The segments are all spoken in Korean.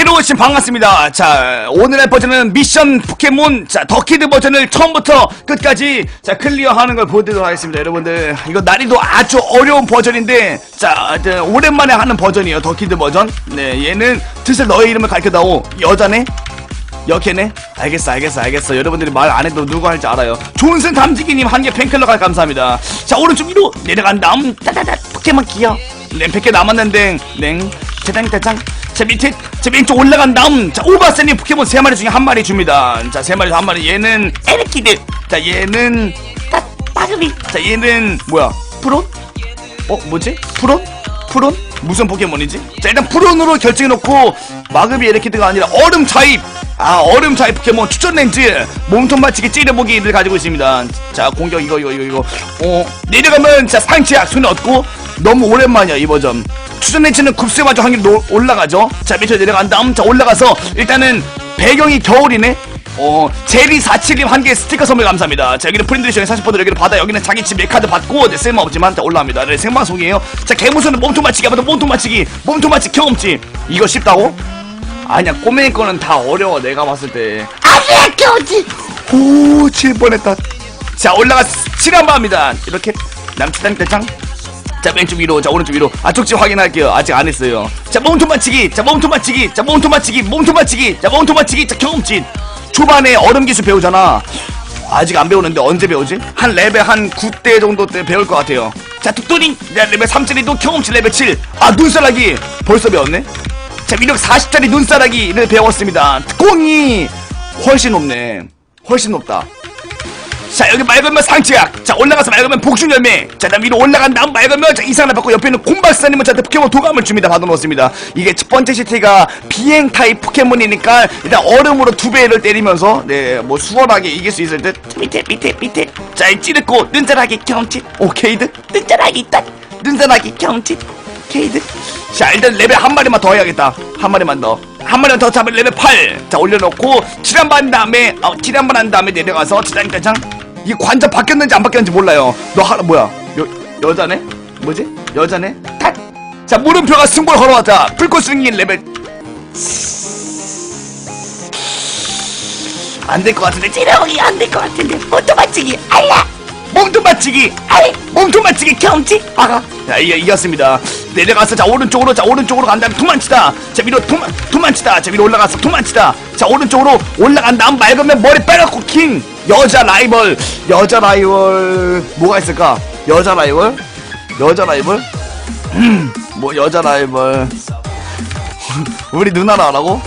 새로 오신 반갑습니다. 자, 오늘의 버전은 미션 포켓몬, 자, 더키드 버전을 처음부터 끝까지, 자, 클리어 하는 걸 보여드리도록 하겠습니다. 여러분들, 이거 난이도 아주 어려운 버전인데, 자, 저, 오랜만에 하는 버전이에요. 더키드 버전. 네, 얘는 뜻을 너의 이름을 가르쳐다오. 여자네? 여캐네? 알겠어, 알겠어, 알겠어. 여러분들이 말 안 해도 누구 할지 알아요. 존슨 담지기님 한 개 팬클럽 감사합니다. 자, 오른쪽 위로 내려간 다음, 따다다, 포켓몬 기어. 네, 100개 남았는데, 냉, 대장. 자, 밑에, 자, 왼쪽 올라간 다음, 자, 오바세님 포켓몬 3마리 중에 한 마리 줍니다. 자, 3마리 중한 마리. 얘는 에르키드. 자, 얘는, 따, 빠그비. 자, 얘는, 뭐야, 프론? 어, 뭐지? 프론? 프론? 무슨 포켓몬이지? 자, 일단 프론으로 결정해놓고, 마그비 에르키드가 아니라 얼음 타입! 아, 얼음 타입 포켓몬 추천 렌즈! 몸통 맞추기 찌르보기를 가지고 있습니다. 자, 공격 이거, 이거, 이거, 이거. 어, 내려가면, 자, 상치약 손에 얻고, 너무 오랜만이야, 이 버전. 맞춰 확률이 노- 올라가죠? 자, 밑으로 내려간 다음, 자, 올라가서, 일단은, 배경이 겨울이네? 어, 제리 472한개 스티커 선물 감사합니다. 자, 여기는 프린트 중에 40번을 여기를 받아. 여기는 자기 집 메카드 받고, 네, 쓸모없지만, 자, 올라갑니다. 네, 생방송이에요. 자, 개무소는 몸통 맞추기, 아무튼 몸통 맞추기, 몸통 맞추기 경험치. 이거 쉽다고? 아니야, 꼬맹이 거는 다 어려워, 내가 봤을 때. 아니야, 경험치! 오, 7번 했다. 자, 올라가, 7한 바입니다. 이렇게, 남치단 대창. 자 왼쪽 위로. 자 오른쪽 위로. 아 쪽지 확인할게요. 아직 안 했어요. 자 몸통 맞추기. 자 몸통 맞추기. 자 몸통 맞추기. 몸통 맞추기. 자 몸통 맞추기. 자 경험치 초반에 얼음 기술 배우잖아. 아직 안 배우는데 언제 배우지? 한 레벨 한 9대 정도 때 배울 것 같아요. 자 뚝뚝이. 자 레벨 3짜리도 경험치 레벨 7아 눈사라기. 벌써 배웠네? 자 위력 40짜리 눈사라기를 배웠습니다. 꽁이 훨씬 높네. 훨씬 높다 자 여기 맑으면 상치약 자 올라가서 맑으면 복숭 열매. 자 다음 위로 올라간 다음 맑으면 자 이상을 받고 옆에 있는 곰박사님은 저한테 포켓몬 도감을 줍니다. 받아놓습니다. 이게 첫 번째 시티가 비행 타입 포켓몬이니까 일단 얼음으로 두 배를 때리면서 네 뭐 수월하게 이길 수 있을 듯. 밑에 밑에 밑에. 자이 찌르고 눈자라기 경치. 오케이드. 눈자라기 딱 눈자라기 경치. 케이드. 자 일단 레벨 한 마리만 더 해야겠다. 한 마리만 더. 한 마리만 더 잡을 레벨 8자 올려놓고 한 다음에 어 칠한번 한 다음에 내려가서 지단대장 이게 관자 바뀌었는지 안 바뀌었는지 몰라요 너 하나 뭐야 여, 여자네? 뭐지? 여자네? 탓 자 물음표가 승부를 걸어왔다 풀코 승인 레벨 안 될 것 같은데 찌르기 안될 것 같은데 맞추기 알라 몸통 맞추기. 아이 몸통 맞추기 경치 알아 자 이겼습니다. 내려가서 자 오른쪽으로 자 오른쪽으로 간 다음에 도망치다. 자 위로 도망 도망치다. 자 위로 올라가서 도망치다. 자 오른쪽으로 올라간 다음 맑으면 머리 빼갖고 킹. 여자 라이벌. 여자 라이벌 뭐가 있을까? 여자 라이벌? 여자 라이벌? 음뭐 여자 라이벌. 우리 누나로 하라고?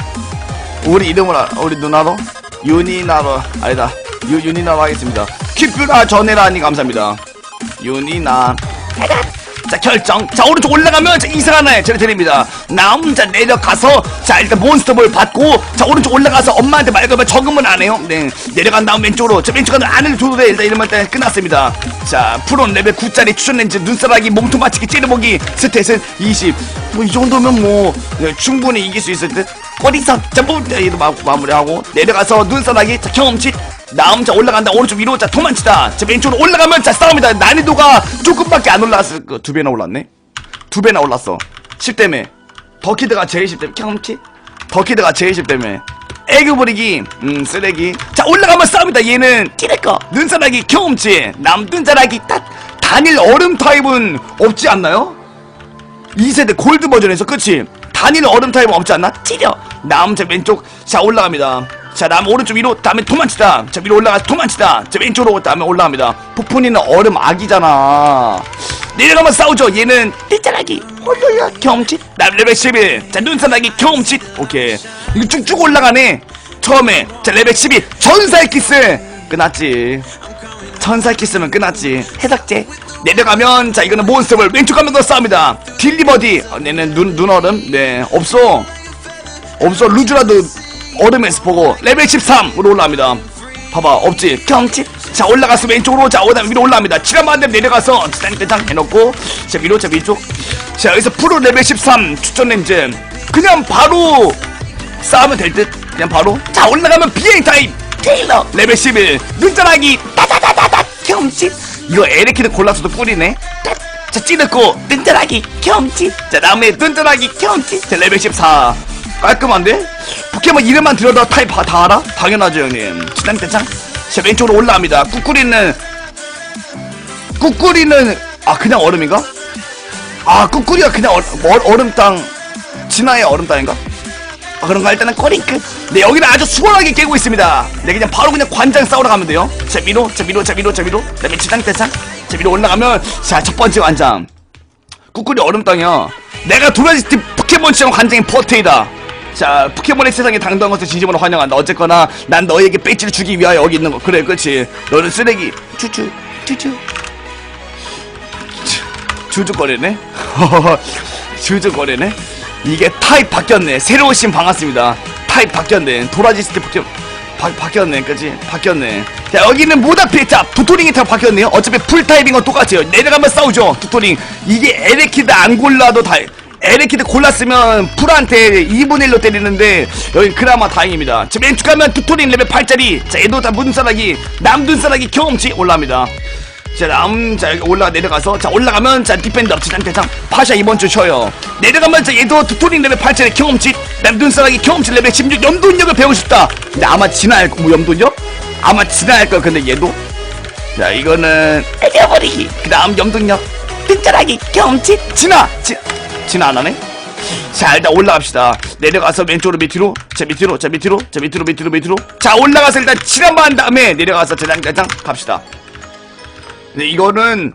우리 이름을 알 우리 누나로? 유니나로. 아니다 유 유니나로 하겠습니다. 퀴뷰라 전해라니 감사합니다. 유니나. 자 결정. 자 오른쪽 올라가면 자애 저를 드립니다. 남자 내려가서 자 일단 몬스터볼 받고 자 오른쪽 올라가서 엄마한테 말 걸면 적응은 안 해요. 네. 내려간 다음 왼쪽으로. 자 왼쪽은 안을 줘도 돼. 일단 이러면 일단 끝났습니다. 자 프론 레벨 9짜리 추천 렌즈 눈사라기 몸통 맞추기 찌르보기 스탯은 20뭐 이 정도면 뭐 네, 충분히 이길 수 있을 듯. 꼬리선 이도 마, 마무리하고 내려가서 눈사라기 자 경험치 다음 자 올라간다. 오른쪽 위로 자 도망치다. 자 왼쪽으로 올라가면 자 싸웁니다. 난이도가 조금밖에 안 올라갔을 거 두 배나 올랐네. 두 배나 올랐어. 10대매 더키드가 제일 10대매 경험치 더키드가 제일 10대매 애교 부리기. 음 쓰레기. 자 올라가면 싸웁니다. 얘는 찌를거 눈사라기 경험치. 남눈사라기 딱 단일 얼음 타입은 없지 않나요? 2세대 골드 버전에서 끝이 단일 얼음 타입 없지 않나? 찌려. 남자 왼쪽. 자 올라갑니다 자 다음 오른쪽 위로 다음에 도망치다. 자 위로 올라가 도망치다. 자 왼쪽으로 다음에 올라갑니다. 포푼이는 얼음 아기잖아. 내려가면 싸우죠. 얘는 띠짜라기 홀로야 경험치. 남 레벨 11 자 눈사나기 경험치. 오케이. 이거 쭉쭉 올라가네. 처음에 자 레벨 12 전사의 키스. 끝났지. 천사 키스면 끝났지. 해석제. 내려가면 자 이거는 몬스터볼. 왼쪽 가면 더 싸웁니다. 딜리버디. 어, 얘는 눈, 눈얼음? 네 없어. 없어. 루즈라도 얼음에서 보고 레벨 13으로 올라갑니다. 봐봐 없지? 경치? 자 올라가서 왼쪽으로 자 오다 위로 올라갑니다. 치라만대 내려가서 딴딴 해놓고 자 위로 자 위쪽. 자 여기서 프로 레벨 13 추천 렌즈. 그냥 바로 싸우면 될 듯? 그냥 바로? 자 올라가면 비행 타입 테일러 레벨 11 눈자라기. 따다다다다. 경치. 이거 에레키드 골라서도 꿀이네. 따- 자 찌르고 눈자라기. 경치. 자 다음에 눈자라기. 경치. 자 레벨 14 깔끔한데? 포켓몬 이름만 들어도 타입 다, 다 알아? 당연하죠 형님. 지당대장 자 왼쪽으로 올라갑니다. 꾸꾸리는 꾸꾸리는 아 그냥 얼음인가? 아 꾸꾸리가 그냥 얼, 얼, 얼음 땅 진화의 얼음 땅인가? 아 그런가 일단은 꼬링크. 네 여기는 아주 수월하게 깨고 있습니다. 네 그냥 바로 그냥 관장 싸우러 가면 돼요. 자 위로 자 위로 자 위로 자 위로. 그다음에 지당대장 자 위로 올라가면 자 첫 번째 관장. 꾸꾸리 얼음 땅이야 내가 도라지티 포켓몬 시장 관장인 포테이다 자 포켓몬의 세상에 당당한 것을 진심으로 환영한다. 어쨌거나 난 너에게 배지를 주기 위하여 여기 있는 거. 그래 그렇지. 너는 쓰레기. 쭈쭈 쭈쭈 주주거리네? 주주거리네? 이게 타입 바뀌었네. 새로 오신 반갑습니다. 타입 바뀌었네. 도라지 스티 포켓 바, 바뀌었네. 그치? 바뀌었네. 자 여기는 모다피 자 도토링이 다 바뀌었네요. 어차피 풀 타입인 건 똑같아요. 내려가면 싸우죠. 도토링. 이게 에레키드 안 골라도 다 에레키드 골랐으면 풀한테 2분의 1로 때리는데 여기 그나마 다행입니다. 자 왼쪽 가면 도토링 레벨 8짜리. 자다 문사라기 남둔사라기 경험치 올라옵니다. 자 다음 자 여기 올라가 내려가서. 자 올라가면 자 디펜더 지장대장 파샤 이번 주 쉬어요. 내려가면 자 얘도 투토링 레벨 8짜리 경험치 남둔사라기 경험치 레벨 16 염돈력을 배우고 싶다. 근데 아마 진화할 거 뭐 염돈력? 아마 진화할 거 근데 얘도. 자 이거는 애겨버리기. 그 다음 염동력. 뜬짜라기 경험치 진화 진, 진화 안 하네? 자 일단 올라갑시다. 내려가서 왼쪽으로 밑으로 자 밑으로 자 밑으로 자 밑으로 밑으로 밑으로. 자 올라가서 일단 칠한번 한 다음에 내려가서 대장대장 갑시다. 네 이거는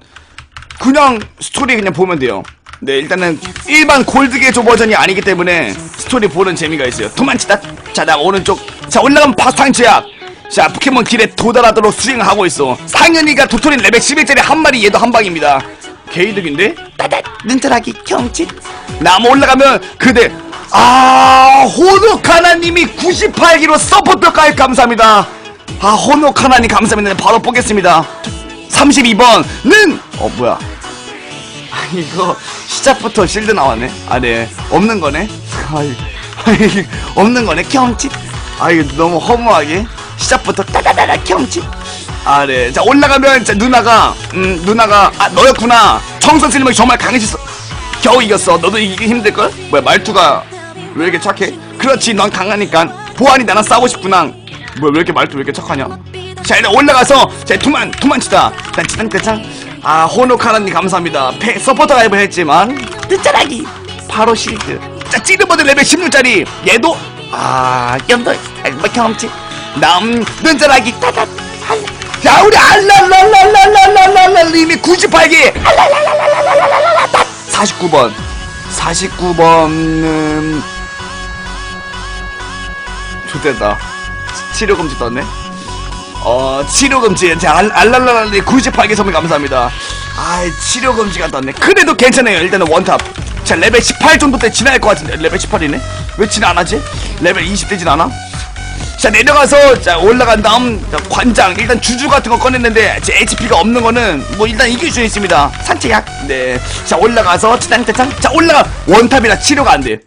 그냥 스토리 그냥 보면 돼요. 네 일단은 일반 골드게조 버전이 아니기 때문에 스토리 보는 재미가 있어요. 도망치다 자나 오른쪽. 자 올라가면 바스탕 제약 자 포켓몬 길에 도달하도록 수행을 하고 있어. 상현이가 도토리 레벨 11짜리 한 마리 얘도 한 방입니다 개이득인데? 따다 눈자라기 경치 나무 올라가면 그대 아 호노카나님이 98기로 서포터 가입 감사합니다. 아 호노카나님 감사합니다. 바로 보겠습니다. 32번은 어 뭐야? 아 이거 시작부터 실드 나왔네. 아네. 없는 거네? 아이 아이, 없는 거네? 경치 아 이거 너무 허무하게. 시작부터 따다다다 경치 아네자 올라가면 자 누나가 음 누나가 아 너였구나 청선 슬림이 정말 강해졌어 겨우 이겼어 너도 이기기 힘들걸 뭐야 말투가 왜 이렇게 착해 그렇지 넌 강하니까 보안이 나랑 싸우고 싶구나 뭐야 왜 이렇게 말투 왜 이렇게 착하냐 자 일단 올라가서 자 두만 두만치다 일단 지당대장 아 호노카라님 감사합니다 패, 서포터 가입을 했지만 뜨짜라기 바로 실드 자 찌르버드 레벨 16짜리 얘도 아 염도 뭐 경험치 남 눈자라기 따다 자 우리 알랄랄랄랄랄랄랄 이미 98개 49번 49번은 좋됐다 치료금지 떴네 어 치료금지 자 알- 알랄랄랄리 98개 선물 감사합니다 아이 치료금지가 떴네 그래도 괜찮아요 일단은 원탑 자 레벨 18 정도 때 지나갈 것 같은데 레벨 18이네 왜 지나 안 하지 레벨 20 되진 않아 자 내려가서 자 올라간 다음 자, 관장. 일단 주주 같은 거 꺼냈는데 제 HP가 없는 거는 뭐 일단 이길 수 있습니다. 산책약. 네자 올라가서 치당대장. 자 올라가. 원탑이라 치료가 안 돼.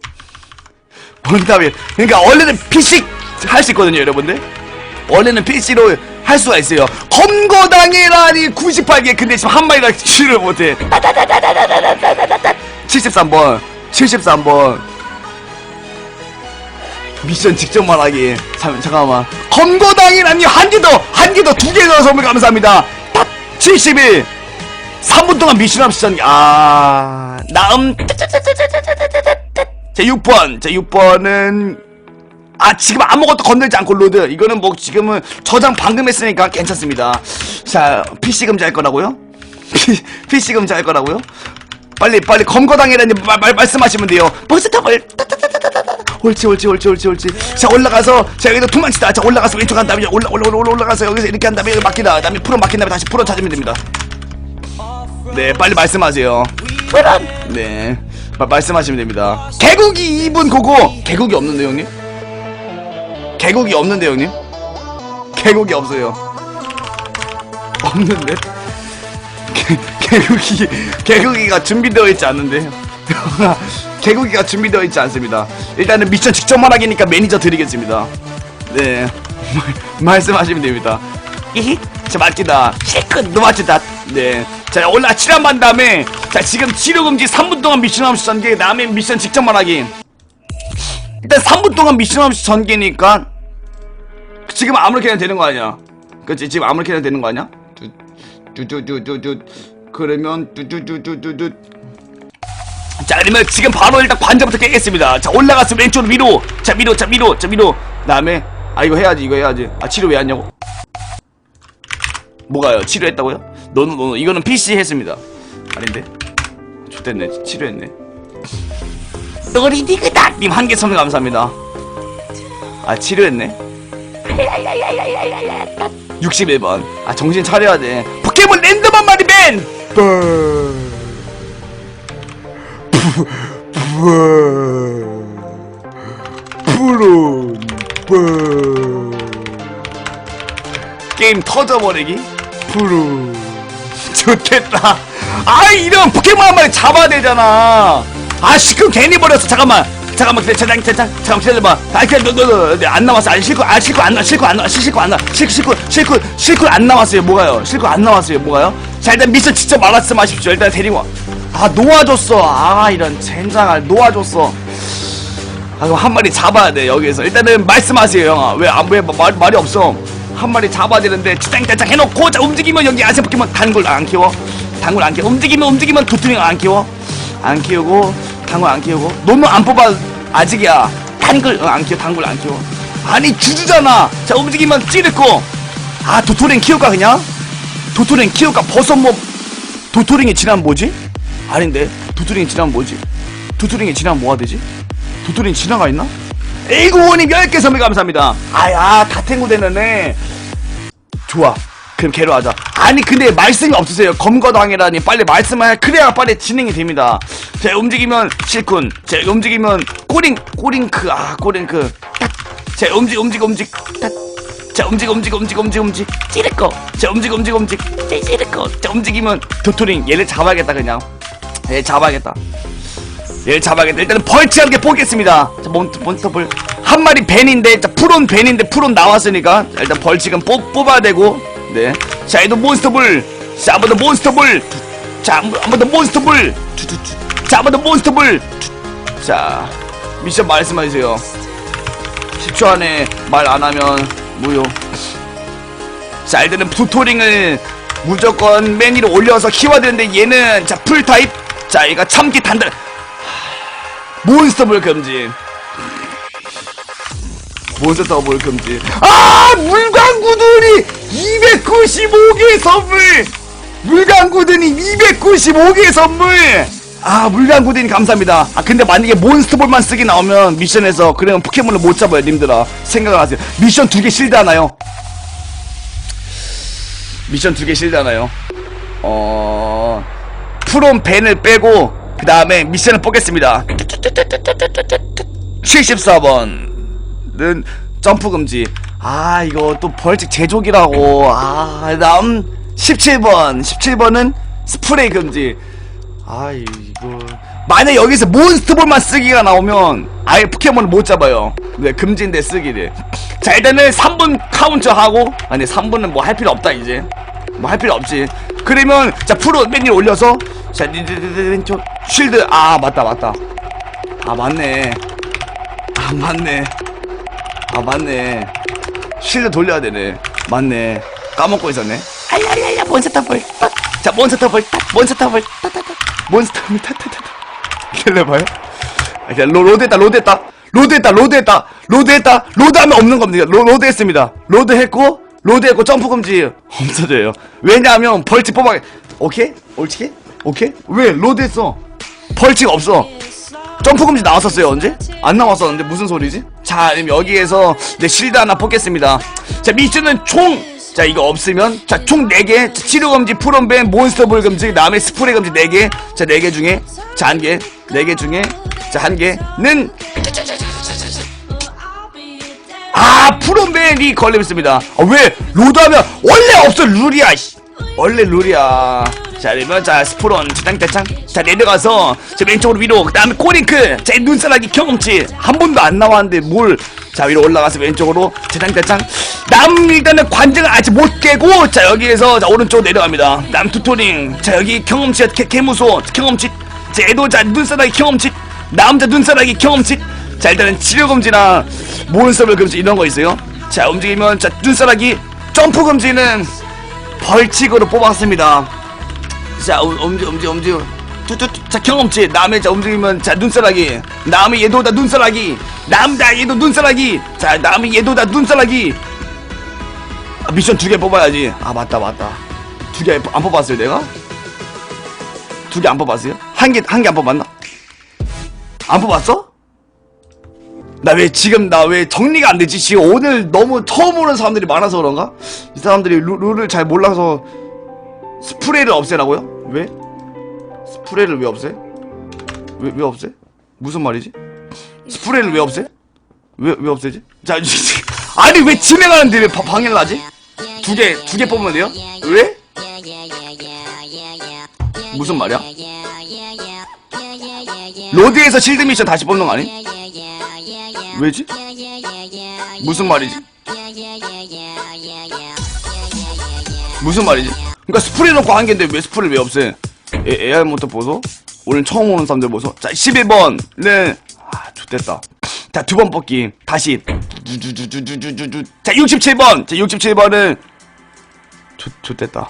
원탑이. 그러니까 원래는 PC 할수 있거든요 여러분들. 원래는 PC로 할 수가 있어요. 검거당해라니 98개. 근데 지금 한 마리가 치료를 못해. 73번. 73번 미션 직접 말하기 잠, 잠깐만 검거당이라니 한개더한개더두개 더 선물 감사합니다 딱 71 3분 동안 미션 합시전 아 다음 제 6번 제 6번은 아 지금 아무것도 건들지 않고 로드 이거는 뭐 지금은 저장 방금 했으니까 괜찮습니다 자 PC 금지할 거라고요? PC 금지할 거라고요? 빨리 빨리 검거당이라니 말, 말, 말씀하시면 돼요 버스 탑을 옳지 옳지 옳지 옳지 옳지. 자 올라가서 자 여기도 도망치다. 자 올라가서 왼쪽 한 다음에 올라 올라 올라 올라가서 여기서 이렇게 한 다음에 막히다. 그다음에 프로 막힌 다음에 다시 프로 찾으면 됩니다. 네 빨리 말씀하세요. 네 마- 말씀하시면 됩니다. 개국이 2분 고고. 개국이 없는데 형님? 개국이 없는데 형님? 개국이 없어요. 없는데? 개, 개국이 개국이가 준비되어 있지 않는데 개국이가 준비되어 있지 않습니다. 일단은 미션 직접 말하기니까 매니저 드리겠습니다. 네. 말- 말씀하시면 됩니다. 이히 자 맞지다. 실컷 너 맞지다. 네 자 올라 칠한반 다음에 자 지금 치료금지 3분 동안 미션 하면서 전개 다음에 미션 직접 말하기. 일단 3분 동안 미션 없이 전개니까 지금 아무렇게나 되는 거 아니야? 그치? 지금 아무렇게나 되는 거 아니야? 뚜뚜뚜뚜뚜 그러면 뚜뚜뚜뚜뚜뚜 자 그러면 지금 바로 일단 관자부터 깨겠습니다. 자 올라가서 왼쪽으로 위로. 자 위로 자 위로 자 위로. 그다음에 아 이거 해야지 이거 해야지. 아 치료 왜 하냐고. 뭐가요? 치료했다고요? 너는 너는 이거는 PC 했습니다. 아닌데? 좋됐네 치료했네. 너리디그닥 님 한 개 선물 감사합니다. 아 치료했네. 61번. 아 정신 차려야 돼. 포켓몬 랜덤 한 마리 맨 푸른 게임 터져버리기 푸른 좋겠다 아 이런 포켓몬 한 마리 잡아야 되잖아 아 시큼 괜히 버렸어 잠깐만 잠깐만 기다려 잠깐 잠깐 잠깐 기다려봐 아 기다려 너너너안 남았어 아니 실컷 아 실컷 안 나, 실컷 안 나, 실컷 안 나, 실컷 실컷 실컷 실컷 안 나왔어요 뭐가요 실컷 안 나왔어요 뭐가요 자 일단 미션 진짜 말았음 하십시오 일단 데리고 와. 아 놓아줬어. 아 이런 젠장할 놓아줬어. 아 그럼 한 마리 잡아야 돼 여기에서. 일단은 말씀하세요 형아. 왜안왜 말 말이 없어? 한 마리 잡아야 되는데 쭈짱쭈짱 해놓고 자 움직이면 여기 아세 포켓몬 단골 안 키워. 단골 안 키워. 움직이면 움직이면 도토리 안 키워. 안 키우고 단골 안 키우고. 너무 안 뽑아 아직이야. 단골 어, 안 키워 단골 안 키워. 아니 주주잖아. 자 움직이면 찌르고. 아 도토링 키울까 그냥? 도토링 키울까? 버섯 뭐 도토링이 지나면 뭐지 아닌데 도토링이 지나면 뭐지 도토링이 지나면 뭐가 되지 도토링 지나가 있나? 에이구원님 10개 선물 감사합니다. 아야, 다 탱고되는데. 좋아. 그럼 걔로 하자. 아니, 근데 말씀이 없으세요. 검거당이라니. 빨리 말씀을, 그래야 빨리 진행이 됩니다. 제 움직이면 실군. 제 움직이면 꼬링, 꼬링크. 아, 꼬링크. 딱. 제 움직, 움직, 움직. 딱. 자, 움직, 움직, 움직, 움직, 움직. 거. 자, 움직, 움직, 움직. 찌, 찌를 거. 자, 움직이면 도토링. 얘를 잡아야겠다, 그냥. 얘 잡아야겠다. 얘를 잡아야겠다. 일단은 벌치 함께 뽑겠습니다. 자, 몬트, 몬스터 볼. 한 마리 벤인데, 자, 프론 벤인데, 프론 나왔으니까. 자, 일단 벌칙은 뽑, 뽑아야 되고. 네. 자, 얘도 몬스터 볼. 자, 한번 더 몬스터 볼. 자, 한번 더 몬스터볼. 투투투. 자, 한번 더 몬스터볼. 투. 자, 미션 말씀해주세요. 10초 안에 말 안 하면 무효. 자, 일단은 부토링을 무조건 맨 위로 올려서 키워야 되는데, 얘는, 자, 풀타입. 자, 얘가 참기 단단. 몬스터볼 금지? 몬스터볼 금지? 아 물광구들이 295개 선물! 물광구들이 295개 선물! 아 물광구들이 감사합니다. 아 근데 만약에 몬스터볼만 쓰기 나오면 미션에서 그러면 포켓몬을 못 잡아요 님들아. 생각을 하세요. 미션 두 개 실드 하나요? 미션 두 개 실드 하나요? 어 프롬 벤을 빼고 그 다음에 미션을 뽑겠습니다. 74번은 점프 금지. 아 이거 또 벌칙 제조기라고. 아 다음 17번. 17번은 스프레이 금지. 아 이거. 만약 여기서 몬스터볼만 쓰기가 나오면 아예 포켓몬을 못 잡아요. 네 금지인데 쓰기를. 자 일단은 3분 카운트 하고 아니 3분은 뭐 할 필요 없다 이제 뭐 할 필요 없지. 그러면 자 프로 맨 위에 올려서 자 왼쪽 쉴드. 아 맞다 맞다. 아 맞네. 아 맞네. 아 맞네. 쉴드 돌려야 되네. 맞네. 까먹고 있었네. 알랄랄라 몬스터볼. 자 몬스터볼. 몬스터볼. 몬스터볼. 타타타타. 기다려봐요. 아, 자, 로, 로드했다 로드했다. 로드했다 로드했다. 로드했다. 로드하면 없는 겁니다. 로, 로드했습니다. 로드했고 로드 했고 점프 금지 없어져요 왜냐하면 벌칙 뽑아 오케이? 옳지? 오케이? 왜 로드 했어 벌칙 없어 점프 금지 나왔었어요 언제? 안 나왔었는데 무슨 소리지? 자 그럼 여기에서 내 실드 하나 뽑겠습니다 자 미션은 총 자 이거 없으면 자 총 4개 치료 금지 프롬벤 몬스터볼 금지 그 다음에 스프레이 금지 4개 자 4개 중에 자 1개 4개 중에 자 1개는 아 프롬벤이 걸려있습니다. 아, 왜? 로드 하면 원래 없어 룰이야 씨. 원래 룰이야. 자 그러면 자 스프론 짜장짜장 자 내려가서 자 왼쪽으로 위로 그 다음에 코링크. 자 눈사람이 경험치. 한 번도 안 나왔는데 뭘. 자 위로 올라가서 왼쪽으로 짜장짜장 남 일단은 관증을 아직 못 깨고 자 여기에서 자 오른쪽 내려갑니다. 남 투토링. 자 여기 경험치 개, 개무소. 경험치. 자 얘도 자 눈사람이 경험치. 남자 눈사람이 경험치 자 일단은 치료 금지나 몬스터별 금지 이런 거 있어요? 자 움직이면 자 눈사라기 점프 금지는 벌칙으로 뽑았습니다. 자 움- 움직 움직 움직. 자 경험치. 남의 자 움직이면 자 눈사라기. 남의 얘도 다 눈사라기. 남자 얘도 눈사라기. 자 남의 얘도 다 눈사라기. 아, 미션 두 개 뽑아야지. 아 맞다 맞다. 두 개 안 뽑았어요 내가? 두 개 안 뽑았어요? 한 개 한 개 안 뽑았나? 안 뽑았어 나 왜 지금 나 왜 정리가 안 되지 지금 오늘 너무 처음 오는 사람들이 많아서 그런가 이 사람들이 루, 룰을 잘 몰라서 스프레이를 없애라고요? 왜? 스프레이를 왜 없애? 왜, 왜 없애? 무슨 말이지? 스프레이를 왜 없애? 왜, 왜 없애지? 자, 아니, 왜 진행하는데 왜 바- 방해를 하지? 두 개, 두 개 뽑으면 돼요? 왜? 무슨 말이야? 로드에서 실드 미션 다시 뽑는 거 아니? 왜지? 무슨 말이지? 무슨 말이지? 그러니까 스프레이 넣고 한 개인데 왜 스프레이를 왜 없애? 에, AR 모터 보소? 오늘 처음 오는 사람들 보소? 자, 11번은 아, 좋됐다. 자, 두 번 뽑기. 다시. 자, 67번. 자, 67번은 좋, 좋됐다.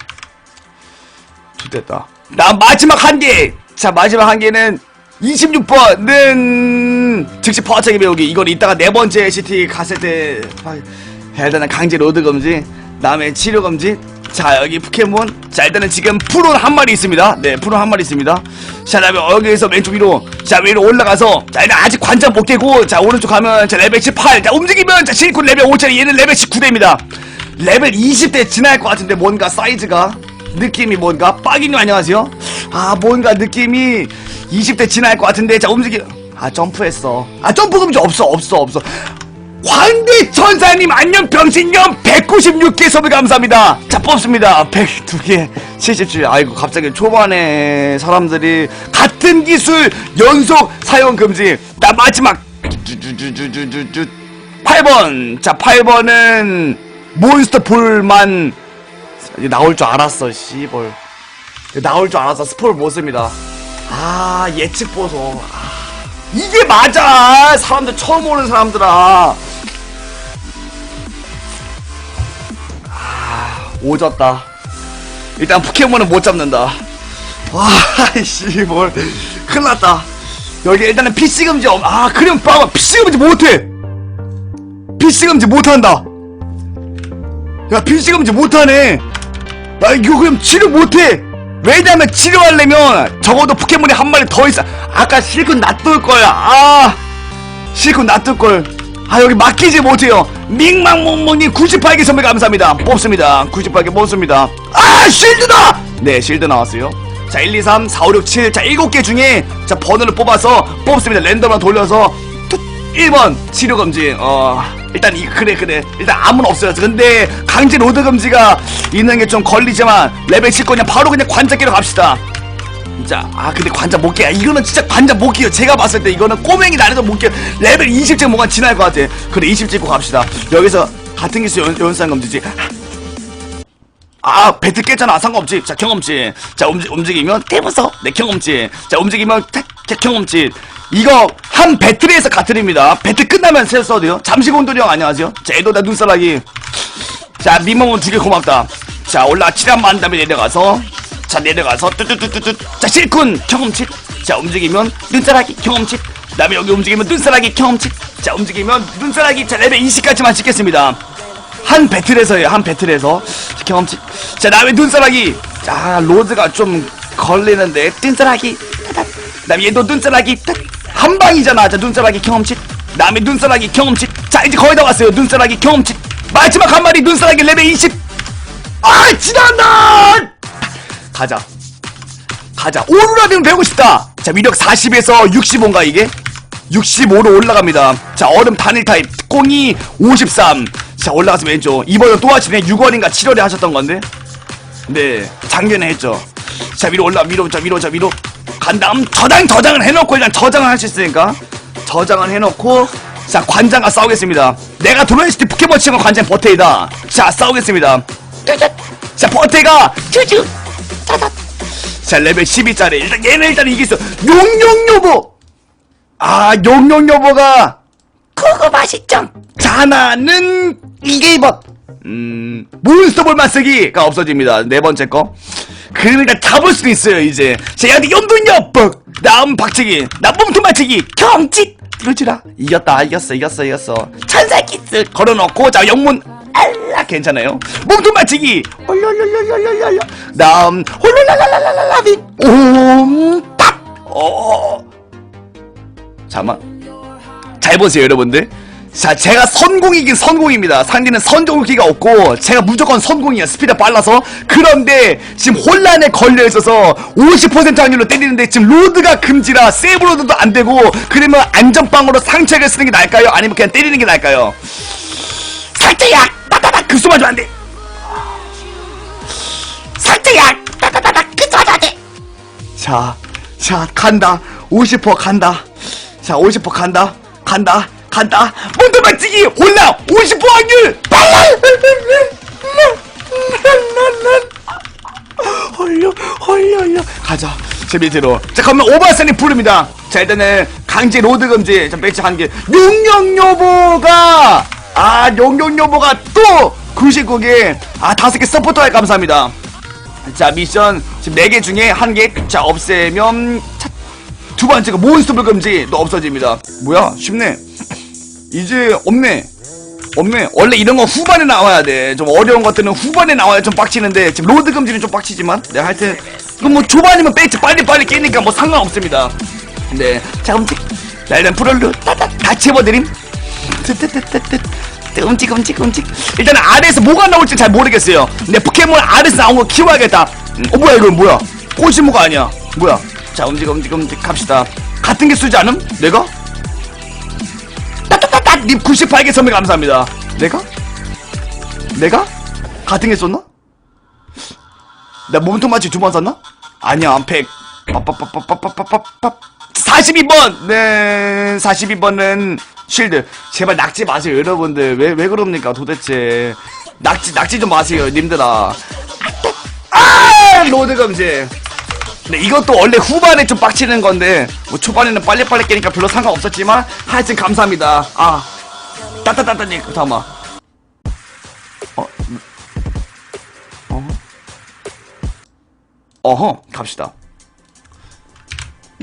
좋됐다. 나 마지막 한 개. 자, 마지막 한 개는 26번은 즉시 퍼차기 배우기. 이건 이따가 네 번째 CT 갔을 때 아, 해야 되나? 강제 로드 금지. 다음에 치료 금지. 자 여기 포켓몬. 자 일단은 지금 프론 한 마리 있습니다. 네 프론 한 마리 있습니다. 자 다음에 여기에서 왼쪽 위로. 자 위로 올라가서. 자 일단 아직 관장 못 깨고. 자 오른쪽 가면 자 레벨 18자 움직이면 자 실컷 레벨 5짜리 얘는 레벨 19대입니다. 레벨 20대 지날 것 같은데 뭔가 사이즈가? 느낌이 뭔가? 빠기님 안녕하세요. 아 뭔가 느낌이 20대 지날 것 같은데. 자 움직이. 아 점프했어. 아 점프 금지 없어 없어 없어. 황대 천사님 안녕 병신년 196개 소비 감사합니다. 자 뽑습니다. 102개. 77 아이고 갑자기 초반에 사람들이 같은 기술 연속 사용 금지. 나 마지막. 8번. 자 8번은 몬스터 볼만. 나올 줄 알았어 씨볼 나올 줄 알았어 스포를 못 씁니다 아 예측 보소. 아, 이게 맞아. 사람들 처음 오는 사람들아. 아, 오졌다. 일단 포켓몬은 못 잡는다. 와씨 뭘. 큰일났다. 여기 일단은 PC 금지 없... 아 그럼 봐봐. PC 금지 못해. PC 금지 못한다. 야 PC 금지 못하네. 나 이거 그럼 치료 못해 왜냐면 치료하려면 적어도 포켓몬이 한 마리 더 있어. 아까 실컷 놔둘 거야. 아 실컷 놔둘 걸아 여기 맡기지 못해요. 밍망몽몽님 98개 선물 감사합니다. 뽑습니다. 98개 뽑습니다. 아 실드다! 네 실드 나왔어요. 자 1, 2, 3, 4, 5, 6, 7. 자 7개 중에 자 번호를 뽑아서 뽑습니다. 랜덤으로 돌려서 툭 1번 치료 금지 어 일단 이 그래 그래 일단 아무는 없어요 근데 강제 로드 금지가 있는 게 좀 걸리지만 레벨 7 그냥 바로 그냥 관자 끼러 갑시다 진짜 아 근데 관자 못 깨. 이거는 진짜 관자 못 깨요. 제가 봤을 때 이거는 꼬맹이 나래도 못 깨. 레벨 20쯤 뭔가 지날 것 같아. 그래 20 찍고 갑시다. 여기서 같은 기수 연, 연산 금지지. 아 배트 깼잖아. 상관없지. 자 경험치. 자 움직, 움직이면 대부서 네 경험치. 자 움직이면 탁 자, 경험치. 이거 한 배틀에서 가틀입니다. 배틀 끝나면 써도 돼요. 잠시 곤돌이 형 안녕하세요. 자 에도다 눈사라기. 자 미모몬 두개 고맙다. 자 올라 7한 만 다음에 내려가서. 자 내려가서 뚜뚜뚜뚜뚜. 자 실군 경험치. 자 움직이면 눈사라기 경험치. 그다음에 여기 움직이면 눈사라기 경험치. 자 움직이면 눈사라기. 자 레벨 20까지만 찍겠습니다 한 배틀에서요 한 배틀에서. 자, 경험치. 자 다음에 눈사라기 자 로드가 좀 걸리는데 눈사라기. 그다음에 얘도 눈사라기 딱. 한 방이잖아. 자 눈사라기 경험치. 다음에 눈사라기 경험치. 자 이제 거의 다 왔어요. 눈사라기 경험치. 마지막 한 마리 눈사라기 레벨 20 아 지난다 가자. 가자. 오로라는 배우고 싶다. 자 위력 40에서 65인가 이게? 65로 올라갑니다. 자 얼음 단일 타입. 꽁이 53 자 올라가서 왼쪽. 이번엔 또 하시네 6월인가 7월에 하셨던 건데? 네 작년에 했죠. 자 위로 올라 위로 자 위로 자 위로. 간 다음 저장 저장을 해놓고 일단 저장을 할 수 있으니까. 저장을 해놓고 자 관장과 싸우겠습니다. 내가 들어있을 때 포켓몬 치는 건 관장 버테이다. 자 싸우겠습니다. 자 버테가 쭈쭈 자 레벨 12짜리. 일단 얘는 일단 이겼어 용용요보. 아 용용요보가 그거 맛있죠 자나는 이게 이번. 음 몬스터볼 맛쓰기가 없어집니다. 네 번째 거. 그러니까 잡을 수도 있어요 이제. 제한테 연분연뻑 다음 박치기. 나몸통 맞추기. 경짓! 그러지라. 이겼다 이겼어 이겼어 이겼어. 천사 키스 걸어놓고 자 영문. 알라! 괜찮아요. 몸통 맞추기. 홀롤롤롤롤롤롤 다음 홀롤랄랄랄랄라비 옴딱 어 잠만. 잘 보세요 여러분들 자 제가 선공이긴 선공입니다 상대는 선종기가 없고 제가 무조건 선공이야 스피드 빨라서 그런데 지금 혼란에 걸려있어서 50% 확률로 때리는데 지금 로드가 금지라 세이브 로드도 안되고 그러면 안전빵으로 상처를 쓰는 게 나을까요? 아니면 그냥 때리는 게 나을까요? 살짝야 따다닥 그 소만 안돼 살짝야 따다다닥 그 소만 안돼 자, 자, 간다. 50% 간다. 자, 50% 간다. 간다. 간다. 맞지기 올라. 50% 확률. 빨라. 헐려, 헐려, 헐려. 가자. 제 밑으로. 자, 그러면 오바산이 부릅니다. 자, 일단은 강제 로드 금지. 자, 배치 한 개. 용용요보가 아, 용용요보가 또 99개. 아, 다섯 개 서포터에 감사합니다. 자 미션 지금 4개 중에 한 개 자 없애면 차, 두 번째가 몬스터볼 금지 또 없어집니다 뭐야 쉽네 이제 없네. 없네. 원래 이런 거 후반에 나와야 돼좀 어려운 것들은 후반에 나와야 좀 빡치는데 지금 로드 금지는 좀 빡치지만. 네 하여튼 그럼 뭐 초반이면 배치 빨리빨리 깨니까 뭐 상관없습니다. 네자 자 일단 프롤로 따따 다 채워드림. 움직 움직 움직 일단 아래에서 뭐가 나올지 잘 모르겠어요. 근데 포켓몬 아래에서 나온 거 키워야겠다. 음, 어 뭐야 이건 뭐야? 꼬시모가 아니야. 뭐야? 자 움직 움직 움직 갑시다. 같은 게 쓰지 않음? 내가? 님 98개 선물 감사합니다 내가? 내가? 같은 게 썼나? 나 몸통 맞지 두 번 썼나? 아니야 100 빠빠빠빠빠빠빠빠 42번! 네, 42번은 쉴드. 제발 낙지 마세요, 여러분들. 왜, 왜 그럽니까, 도대체. 낙지, 낙지 좀 마세요, 님들아. 아! 로드 금지. 근데 이것도 원래 후반에 좀 빡치는 건데, 뭐 초반에는 빨리빨리 깨니까 별로 상관없었지만, 하여튼 감사합니다. 아. 따따따따님, 잠깐만. 어, 음. 어? 어허, 갑시다.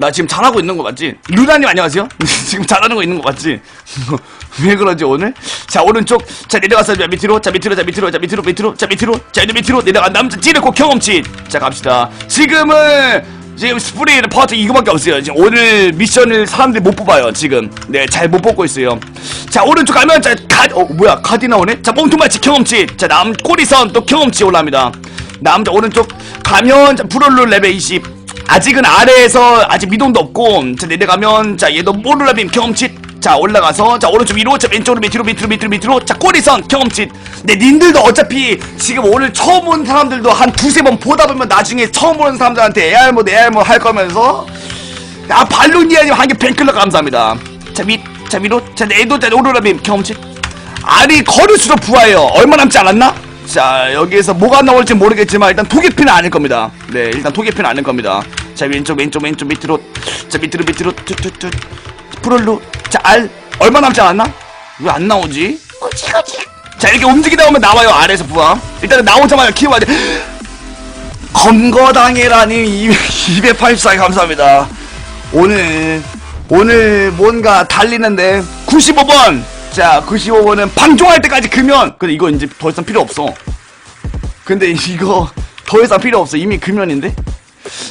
나 지금 잘하고 있는 거 맞지? 루나님 안녕하세요? 지금 잘하는 거 있는 거 맞지? 왜 그러지 오늘? 자 오른쪽. 자 내려가서 자 밑으로. 자 밑으로 자 밑으로 자 밑으로 밑으로 자 밑으로. 자 이제 밑으로. 내려간 남자 찌르고 경험치. 자 갑시다. 지금은 지금 스프레이 파트 이거밖에 없어요. 지금 오늘 미션을 사람들이 못 뽑아요 지금. 네 잘 못 뽑고 있어요. 자 오른쪽 가면 자가어 뭐야? 카디 나오네? 자 몸통마치 경험치. 자 남 꼬리선 또 경험치 올라옵니다. 남자 오른쪽 가면 자 브롤로 레벨 20 아직은 아래에서 아직 미동도 없고 자 내려가면 자 얘도 모르라빔 경험치. 자 올라가서 자 오른쪽 위로 자 왼쪽으로 밑으로 밑으로 밑으로 밑으로. 자 꼬리선 경험치. 근데 님들도 어차피 지금 오늘 처음 온 사람들도 한 두세 번 보다 보면 나중에 처음 오는 사람들한테 AR 뭐 AR 뭐할 거면서. 아 발로니아님 한 개 팬클럽 감사합니다. 자 밑 자 위로. 자 내도 자 오르라빔 경험치. 아니 걸을수록 부하예요. 얼마 남지 않았나? 자 여기에서 뭐가 나올지 모르겠지만 일단 토끼피는 아닐 겁니다. 네 일단 토끼피는 아닐 겁니다 자 왼쪽 왼쪽 왼쪽 밑으로. 자 밑으로 밑으로. 툭툭툭. 프롤로. 자알. 얼마 남지 않았나? 왜 안 나오지? 자 이렇게 움직이다 보면 나와요 아래에서 부하. 일단은 나오자마자 키워야 돼. 검거당해라니 284개 감사합니다. 오늘 오늘 뭔가 달리는데 95번. 자 95번은 방종할 때까지 금연. 근데 이거 이제 더 이상 필요 없어. 근데 이거 더 이상 필요 없어. 이미 금연인데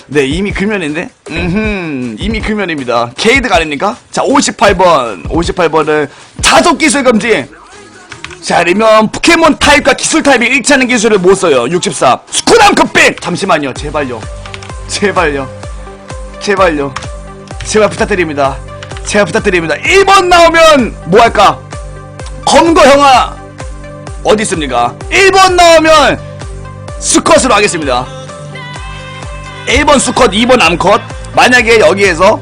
네 이미 금연인데? 음 이미 금연입니다. 케이드가 아닙니까? 자 58번 58번은 자석 기술 금지. 자 아니면 포켓몬 타입과 기술 타입이 일치 하는 기술을 못 써요. 64 스쿠담 급백 잠시만요 제발요. 제발요. 제발요. 제발 부탁드립니다. 제발 부탁드립니다. 1번 나오면 뭐 할까? 검거 형아! 어디 있습니까? 1번 나오면 수컷으로 하겠습니다 1번 수컷 2번 암컷. 만약에 여기에서